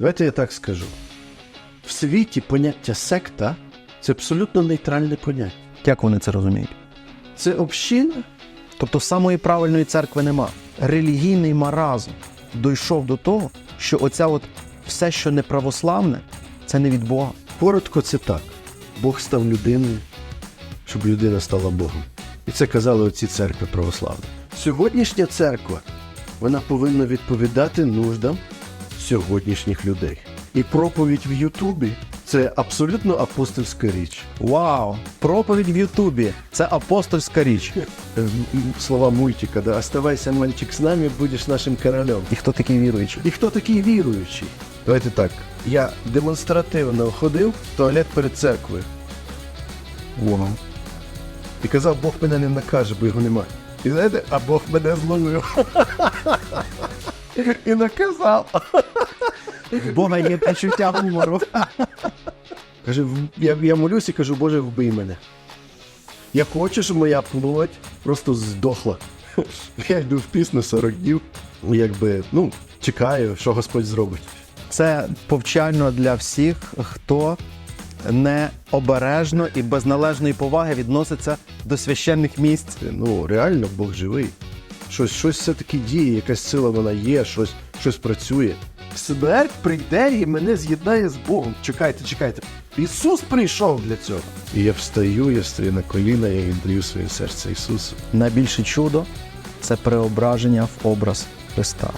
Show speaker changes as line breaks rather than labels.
Давайте я так скажу. В світі поняття секта це абсолютно нейтральне поняття.
Як вони це розуміють?
Це община,
Тобто самої правильної церкви нема. Релігійний маразм дійшов до того, що оця от все, що не православне, це не від Бога.
Коротко, це так. Бог став людиною, щоб людина стала Богом. І це казали оці церкви православні. Сьогоднішня церква вона повинна відповідати нуждам сьогоднішніх людей. І проповідь в Ютубі це абсолютно апостольська річ.
Вау! Проповідь в Ютубі це апостольська річ.
Е, Слова мультика, да, оставайся, мальчик, з нами, будеш нашим королем.
І хто такий віруючий?
І хто такий віруючий? Давайте так. Я демонстративно ходив в туалет перед церквою.
Вау.
І казав, Бог мене не накаже, бо його немає. І знаєте, а Бог мене зловив. І наказав.
В Бога є почуття гумору.
Каже, «В- я, я молюсь і кажу, Боже, вбий мене. Я хочу, щоб моя плоть просто здохла. Я йду в піс на 40 днів. Якби, ну, чекаю, що Господь зробить.
Це повчально для всіх, хто необережно і без належної поваги відноситься до священних місць.
Ну, реально Бог живий. Щось, щось все-таки діє, якась сила вона є, щось, щось працює. Смерть прийде і мене з'єднає з Богом. Чекайте, чекайте. Ісус прийшов для цього. І я встаю, я стою на коліна, я віддаю своє серце Ісусу.
Найбільше чудо це преображення в образ Христа.